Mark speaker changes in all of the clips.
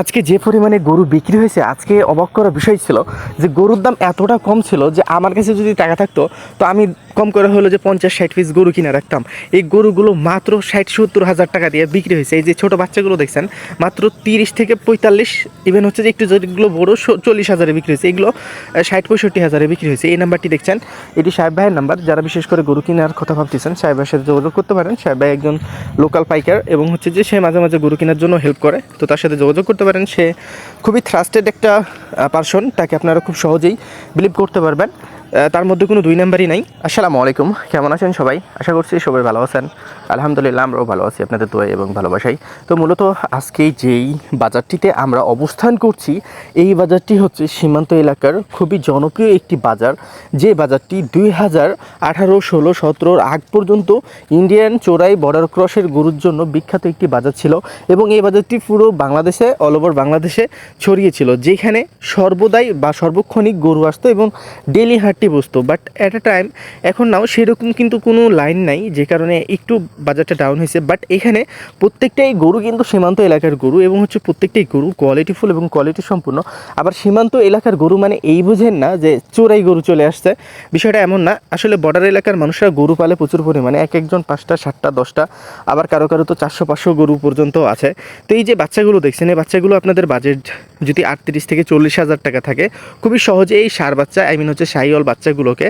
Speaker 1: আজকে যে পরিমাণে গরু বিক্রি হয়েছে, আজকে অবাক করা বিষয় ছিল যে গরুর দাম এতটা কম ছিল যে আমার কাছে যদি টাকা থাকতো, তো আমি কম করে হলো যে পঞ্চাশ, ষাট পিস গরু কিনে রাখতাম। এই গরুগুলো মাত্র ষাট, সত্তর হাজার টাকা দিয়ে বিক্রি হয়েছে। এই যে ছোটো বাচ্চাগুলো দেখছেন, মাত্র তিরিশ থেকে পঁয়তাল্লিশ ইভেন হচ্ছে যে একটু যেগুলো বড়ো চল্লিশ হাজারে বিক্রি হয়েছে। এগুলো ষাট, পঁয়ষট্টি হাজারে বিক্রি হয়েছে। এই নাম্বারটি দেখছেন, এটি সাহেব ভাইয়ের নাম্বার যারা বিশেষ করে গরু কেনার কথা ভাবতেছেন, সাহেব ভাইয়ের সাথে যোগাযোগ করতে পারেন। সাহেব ভাই একজন লোকাল পাইকার এবং হচ্ছে যে সে মাঝে মাঝে গরু কেনার জন্য হেল্প করে। তো তার সাথে যোগাযোগ করতে পারেন। সে খুবই থ্রাস্টেড একটা পার্সন তাকে আপনারা খুব সহজেই বিলিভ করতে পারবেন। তার মধ্যে কোনো দুই নাম্বারই নাই। আসসালামু আলাইকুম। কেমন আছেন সবাই? আশা করছি সবাই ভালো আছেন। আলহামদুলিল্লাহ, আমরাও ভালো আছি আপনাদের দোয়া এবং ভালোবাসাই তো মূলত আজকে যেই বাজারটিতে আমরা অবস্থান করছি, এই বাজারটি হচ্ছে সীমান্ত এলাকার খুবই জনপ্রিয় একটি বাজার, যে বাজারটি দুই হাজার আঠারো ষোলো সতেরোর আগ পর্যন্ত ইন্ডিয়ান চোরাই বর্ডার ক্রসের গরুর জন্য বিখ্যাত একটি বাজার ছিল এবং এই বাজারটি পুরো বাংলাদেশে অল ওভার বাংলাদেশে ছড়িয়েছিল যেখানে সর্বদাই বা সর্বক্ষণিক গরু আসতো এবং ডেলি হাটটি বসতো বাট অ্যাট এ টাইম এখন নাও সেরকম কিন্তু কোনো লাইন নাই, যে কারণে একটু বাজারটা ডাউন হয়েছে বাট এখানে প্রত্যেকটাই গরু কিন্তু সীমান্ত এলাকার গরু এবং হচ্ছে প্রত্যেকটাই গরু কোয়ালিটিফুল এবং কোয়ালিটি সম্পূর্ণ। আবার সীমান্ত এলাকার গরু মানে এই বুঝেন না যে চোরাই গরু চলে আসছে। বিষয়টা এমন না, আসলে বর্ডার এলাকার মানুষরা গরু পালে প্রচুর পরিমাণে, এক একজন পাঁচটা, সাতটা, দশটা, আবার কারও কারও তো চারশো, পাঁচশো গরু পর্যন্ত আছে। তো এই যে বাচ্চাগুলো দেখছেন, এই বাচ্চাগুলো আপনাদের বাজেট যদি আটত্রিশ থেকে চল্লিশ হাজার টাকা থাকে, খুবই সহজে এই সার বাচ্চা আই মিন হচ্ছে সাইওয়াল বাচ্চাগুলোকে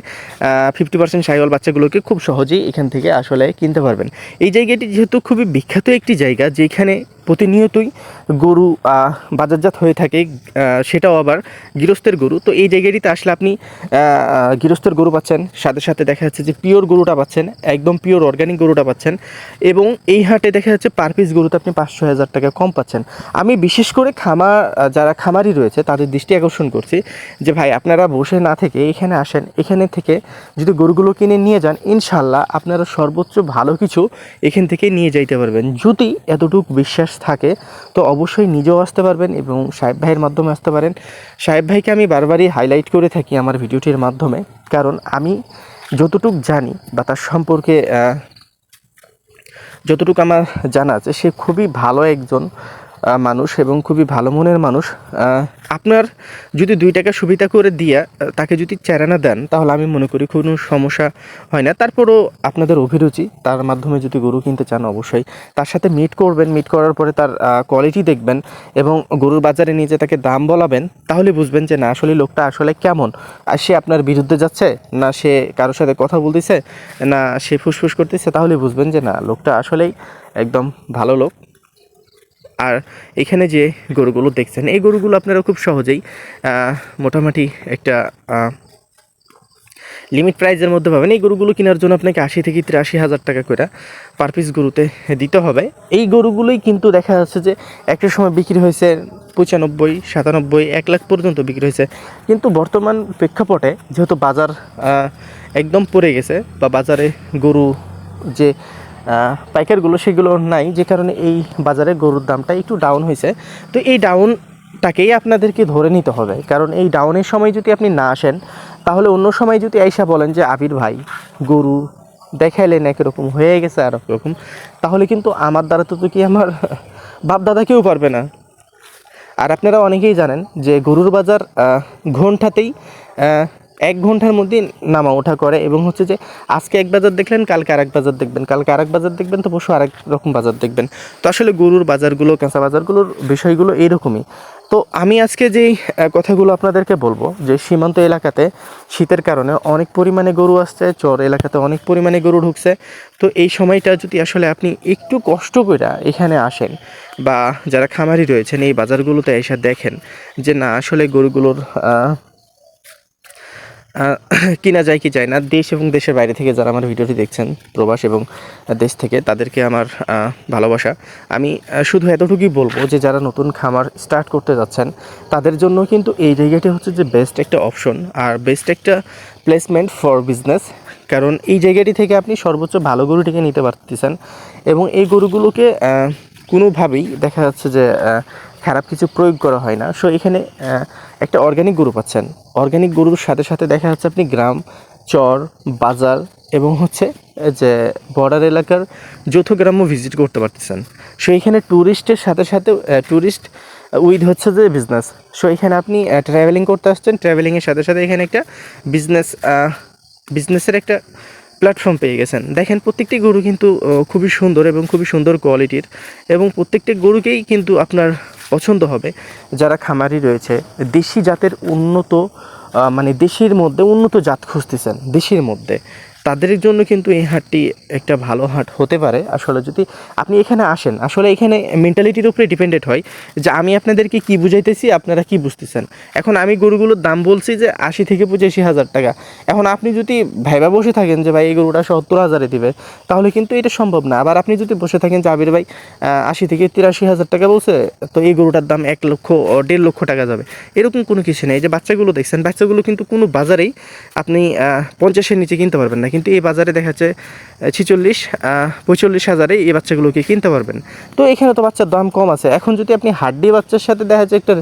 Speaker 1: ফিফটি পার্সেন্ট সাইওয়াল বাচ্চাগুলোকে খুব সহজেই এখান থেকে আসলে কিনতে পারবেন। এই জায়গাটি যেহেতু খুবই বিখ্যাত একটি জায়গা, যেখানে প্রতিনিয়তই গরু বাজারজাত হয়ে থাকে সেটাও আবার গৃহস্থের গরু। তো এই জায়গাটিতে আসলে আপনি গৃহস্থের গরু পাচ্ছেন। সাথে সাথে দেখা যাচ্ছে যে পিওর গরুটা পাচ্ছেন, একদম পিওর অর্গানিক গরুটা পাচ্ছেন এবং এই হাটে দেখা যাচ্ছে পার পিস গরুতে আপনি পাঁচশো হাজার টাকা কম পাচ্ছেন। আমি বিশেষ করে খামার যারা খামারি রয়েছে তাদের দৃষ্টি আকর্ষণ করছি যে, ভাই, আপনারা বসে না থেকে এখানে আসেন। এখানে থেকে যদি গরুগুলো কিনে নিয়ে যান ইনশাল্লাহ আপনারা সর্বোচ্চ ভালো কিছু এখান থেকে নিয়ে যাইতে পারবেন। যদি এতটুকু বিশ্বাস থাকে, তো অবশ্যই নিজেও আসতে পারবেন এবং সাহেব ভাইয়ের মাধ্যমে আসতে পারেন। সাহেব ভাইকে আমি বারবারই হাইলাইট করে থাকি আমার ভিডিওটির মাধ্যমে, কারণ আমি যতটুকু জানি বা তার সম্পর্কে যতটুকু আমার জানা আছে, সে খুবই ভালো একজন মানুষ এবং খুবই ভালো মনের মানুষ আপনার যদি দুই টাকা সুবিধা করে দিয়া তাকে যদি চেরানা দেন, তাহলে আমি মনে করি কোনো সমস্যা হয় না। তারপরও আপনাদের অভিরুচি, তার মাধ্যমে যদি গরু কিনতে চান, অবশ্যই তার সাথে মিট করবেন। মিট করার পরে তার কোয়ালিটি দেখবেন এবং গরুর বাজারে নিয়ে যে তাকে দাম বলাবেন, তাহলে বুঝবেন যে, না, আসলে লোকটা আসলে কেমন? আর সে আপনার বিরুদ্ধে যাচ্ছে? না, সে কারোর সাথে কথা বলতেছে? না, সে ফুসফুস করতেছে? তাহলে বুঝবেন যে, না, লোকটা আসলেই একদম ভালো লোক। আর এখানে যে গরুগুলো দেখছেন, এই গরুগুলো আপনারা খুব সহজেই মোটামুটি একটা লিমিট প্রাইজের মধ্যে পাবেন। এই গরুগুলো কেনার জন্য আপনাকে আশি থেকে তিরাশি হাজার টাকা করে পার পিস গরুতে দিতে হবে। এই গরুগুলোই কিন্তু দেখা যাচ্ছে যে একটা সময় বিক্রি হয়েছে পঁচানব্বই, সাতানব্বই, এক লাখ পর্যন্ত বিক্রি হয়েছে। কিন্তু বর্তমান প্রেক্ষাপটে যেহেতু বাজার একদম পড়ে গেছে বা বাজারে গরু যে পাইকারগুলো সেগুলো নাই, যে কারণে এই বাজারে গরুর দামটা একটু ডাউন হয়েছে। তো এই ডাউনটাকেই আপনাদেরকে ধরে নিতে হবে। কারণ এই ডাউনের সময় যদি আপনি না আসেন, তাহলে অন্য সময় যদি আইসা বলেন যে, আবির ভাই, গরু দেখাইলেন একরকম, হয়ে গেছে আর রকম তাহলে কিন্তু আমার দ্বারা তো কি আমার বাপ দাদা কেউ পারবে না। আর আপনারা অনেকেই জানেন যে গরুর বাজার ঘন্টাতেই এক ঘণ্টার মধ্যে নামা ওঠা করে এবং হচ্ছে যে আজকে এক বাজার দেখলেন, কালকে আরেক বাজার দেখবেন। কালকে আরেক বাজার দেখবেন তো পশু আরেক রকম বাজার দেখবেন। তো আসলে গরুর বাজারগুলো, কাঁচা বাজারগুলোর বিষয়গুলো এইরকমই। তো আমি আজকে যেই কথাগুলো আপনাদেরকে বলব যে সীমান্ত এলাকাতে শীতের কারণে অনেক পরিমাণে গরু আসছে, চর এলাকাতে অনেক পরিমাণে গরু ঢুকছে। তো এই সময়টা যদি আসলে আপনি একটু কষ্ট করে এখানে আসেন বা যারা খামারি রয়েছেন এই বাজারগুলোতে এসে দেখেন যে না, আসলে গরুগুলোর কিনা যায় কি যায় না, দেশ এবং দেশের বাইরে থেকে যারা আমার ভিডিওটি দেখছেন, প্রবাস এবং দেশ থেকে, তাদেরকে আমার ভালোবাসা। আমি শুধু এতটুকুই বলব যে যারা নতুন খামার স্টার্ট করতে যাচ্ছেন, তাদের জন্য কিন্তু এই জায়গাটি হচ্ছে যে বেস্ট একটা অপশন আর বেস্ট একটা প্লেসমেন্ট ফর বিজনেস কারণ এই জায়গাটি থেকে আপনি সর্বোচ্চ ভালো গরুটিকে নিতে পারতেছেন এবং এই গরুগুলোকে কোনোভাবেই দেখা যাচ্ছে যে খারাপ কিছু প্রয়োগ করা হয় না। সো এখানে একটা অর্গানিক গরু পাচ্ছেন। অর্গানিক গরুর সাথে সাথে দেখা যাচ্ছে আপনি গ্রাম, চর, বাজার এবং হচ্ছে যে বর্ডার এলাকার যৌথ গ্রামও ভিজিট করতে পারতেছেন। সো এখানে ট্যুরিস্টের সাথে সাথে ট্যুরিস্ট উইথ হচ্ছে যে বিজনেস সো এখানে আপনি ট্রাভেলিং করতে আসছেন ট্রাভেলিংয়ের সাথে সাথে এখানে একটা বিজনেস বিজনেসের একটা প্ল্যাটফর্ম পেয়ে গেছেন। দেখেন প্রত্যেকটি গরু কিন্তু খুবই সুন্দর এবং খুবই সুন্দর কোয়ালিটির এবং প্রত্যেকটি গরুকেই কিন্তু আপনার পছন্দ হবে। যারা খামারি রয়েছে, দেশি জাতের উন্নত মানে দেশের মধ্যে উন্নত জাত খুঁজতেছেন, দেশের মধ্যে। তাদের জন্য কিন্তু এই হাটটি একটা ভালো হাট হতে পারে। আসলে যদি আপনি এখানে আসেন, আসলে এখানে মেন্টালিটির উপরে ডিপেন্ডেড হয় যে আমি আপনাদেরকে কি বুঝাইতেছি, আপনারা কি বুঝতেছেন? এখন আমি গরুগুলোর দাম বলছি যে আশি থেকে পঁচাশি হাজার টাকা। এখন আপনি যদি ভাইবা বসে থাকেন যে, ভাই, এই গরুটা সত্তর হাজারে দিবে তাহলে কিন্তু এটা সম্ভব না। আবার আপনি যদি বসে থাকেন যে, আবির ভাই আশি থেকে তিরাশি হাজার টাকা বলছে, তো এই গরুটার দাম এক লক্ষ দেড় লক্ষ টাকা যাবে। এরকম কোনো কিছু নেই। এই যে বাচ্চাগুলো দেখছেন, বাচ্চাগুলো কিন্তু কোনো বাজারেই আপনি পঞ্চাশের নিচে কিনতে পারবেন না। কিন্তু এই বাজারে দেখা যাচ্ছে ছিচল্লিশ পঁয়চল্লিশ হাজারে এই বাচ্চাগুলোকে কিনতে পারবেন। তো এখানে তো বাচ্চার দাম কম আছে। এখন যদি আপনি হাড্ডি বাচ্চার সাথে দেখা যাচ্ছে একটা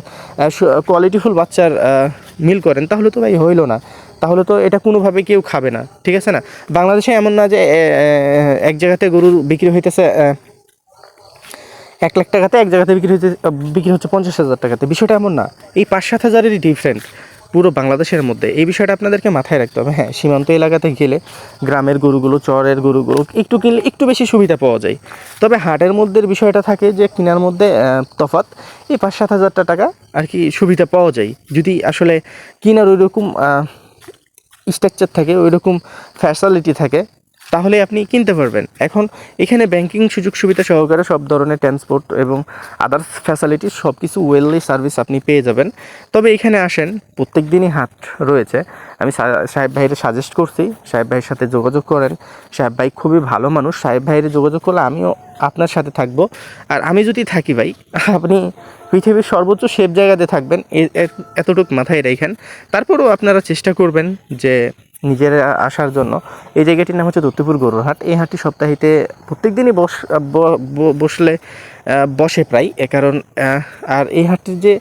Speaker 1: কোয়ালিটিফুল বাচ্চার মিল করেন, তাহলে তো ভাই হইল না। তাহলে তো এটা কোনোভাবে কেউ খাবে না। ঠিক আছে না? বাংলাদেশে এমন না যে এক জায়গাতে গরু বিক্রি হইতেছে এক লাখ টাকাতে এক জায়গাতে বিক্রি হচ্ছে বিক্রি হচ্ছে পঞ্চাশ হাজার টাকাতে। বিষয়টা এমন না। এই পাঁচ সাত হাজারেরই ডিফারেন্ট পুরো বাংলাদেশের মধ্যে। এই বিষয়টা আপনাদেরকে মাথায় রাখতে হবে। হ্যাঁ সীমান্ত এলাকাতে গেলে গ্রামের গরুগুলো, চরের গরুগুলো একটু কিনলে একটু বেশি সুবিধা পাওয়া যায়। তবে হাটের মধ্যে বিষয়টা থাকে যে, কেনার মধ্যে তফাত এই পাঁচ সাত হাজারটা টাকা আর কি সুবিধা পাওয়া যায়। যদি আসলে কেনার ওই রকম স্ট্রাকচার থাকে ওই রকম ফ্যাসিলিটি থাকে তাহলে আপনি কিনতে পারবেন। এখন এখানে ব্যাংকিং সুযোগ সুবিধা সহকারে সব ধরনের ট্রান্সপোর্ট এবং আদার্স ফ্যাসিলিটি সব কিছু ওয়েললি সার্ভিস আপনি পেয়ে যাবেন। তবে এখানে আসেন প্রত্যেক দিনই হাট রয়েছে। আমি সাহেব ভাইয়ের সাজেস্ট করছি, সাহেব ভাইয়ের সাথে যোগাযোগ করেন। সাহেব ভাই খুবই ভালো মানুষ, সাহেব ভাইয়ের যোগাযোগ করলে আমিও আপনার সাথে থাকব। আর আমি যদি থাকি ভাই, আপনি পৃথিবীর সর্বোচ্চ সেফ জায়গাতে থাকবেন। এতটুকু মাথায় রেখেন তারপরেও আপনারা চেষ্টা করবেন যে নিজের আসার জন্য। এই জায়গাটির নাম হচ্ছে দত্তপুর গরুর হাট এই হাটটি সপ্তাহিতে প্রত্যেক দিনই বস বসলে বসে প্রায়। এ কারণ আর এই হাটটির যে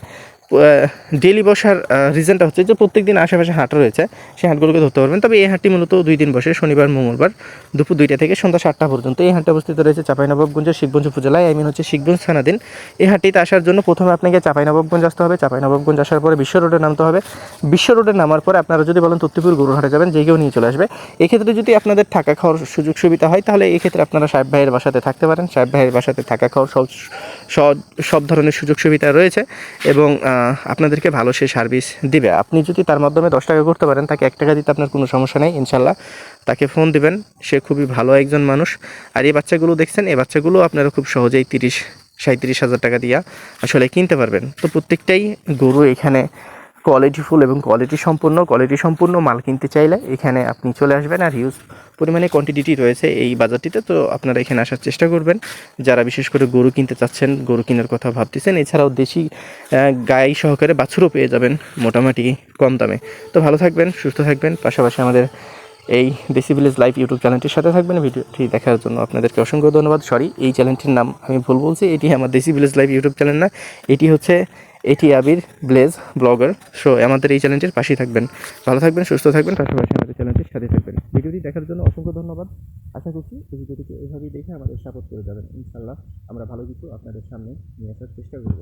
Speaker 1: ডেলি বসার রিজনটা হচ্ছে যে প্রত্যেক দিন আশেপাশে হাট রয়েছে, সেই হাটগুলোকে ধরতে পারবেন। তবে এই হাটটি মূলত দুই দিন বসে, শনিবার, মঙ্গলবার দুপুর দুইটা থেকে সন্ধ্যা সাতটা পর্যন্ত। এই হাটটি অবস্থিত রয়েছে চাঁপাইনবাবগঞ্জের শিবগঞ্জ উপজেলায় আই মিন হচ্ছে শিখগঞ্জ থানাধীন। এই হাটটিতে আসার জন্য প্রথমে আপনাকে চাঁপাইনবাবগঞ্জ আসতে হবে। চাঁপাইনবাবগঞ্জ আসার পরে বিশ্ব রোডে নামতে হবে। বিশ্ব রোডে নামার পরে আপনারা যদি বলেন তত্ত্বপুর গরুহাটে যাবেন, যে কেউ নিয়ে চলে আসবে। এক্ষেত্রে যদি আপনাদের থাকা খাওয়ার সুযোগ সুবিধা হয়, তাহলে এই ক্ষেত্রে আপনারা সাহেব ভাইয়ের বাসাতে থাকতে পারেন। সাহেব ভাইয়ের বাসাতে থাকা খাওয়ার সব সব ধরনের সুযোগ সুবিধা রয়েছে এবং আপনাদেরকে ভালো সে সার্ভিস দিবে। আপনি যদি তার মাধ্যমে দশ টাকা করতে পারেন, তাকে এক টাকা দিতে আপনার কোনো সমস্যা নেই, ইনশাল্লাহ। তাকে ফোন দিবেন, সে খুবই ভালো একজন মানুষ। আর এই বাচ্চাগুলো দেখছেন, এই বাচ্চাগুলো আপনারা খুব সহজেই তিরিশ সাঁত্রিশ হাজার টাকা দিয়া আসলে কিনতে পারবেন। তো প্রত্যেকটাই গরু এখানে কোয়ালিটিফুল এবং কোয়ালিটি সম্পূর্ণ কোয়ালিটি সম্পূর্ণ মাল কিনতে চাইলে এখানে আপনি চলে আসবেন আর হিউজ পরিমাণে কোয়ান্টিটি রয়েছে এই বাজারটিতে। তো আপনারা এখানে আসার চেষ্টা করবেন। যারা বিশেষ করে গরু কিনতে চাচ্ছেন, গরু কেনার কথা ভাবতেছেন, এছাড়াও দেশি গাই সহকারে বাছুরও পেয়ে যাবেন মোটামুটি কম দামে। তো ভালো থাকবেন, সুস্থ থাকবেন। পাশাপাশি আমাদের এই দেশি ভিলেজ লাইভ ইউটিউব চ্যানেলটির সাথে থাকবেন। ভিডিওটি দেখার জন্য আপনাদেরকে অসংখ্য ধন্যবাদ। সরি এই চ্যানেলটির নাম আমি ভুল বলছি। এটি আমার দেশি ভিলেজ লাইভ ইউটিউব চ্যানেল না। এটি হচ্ছে এটি আবির ব্লেজ ব্লগার। সো আমাদের এই চ্যানেলটির পাশেই থাকবেন। ভালো থাকবেন, সুস্থ থাকবেন, পাশাপাশি আমাদের চ্যানেলটির সাথে থাকবেন। ভিডিওটি দেখার জন্য অসংখ্য ধন্যবাদ। আশা করছি এই ভিডিওটিকে এভাবেই দেখে আমাদের সাপোর্ট করে যাবেন ইনশাল্লাহ আমরা ভালো কিছু আপনাদের সামনে নিয়ে আসার চেষ্টা করব।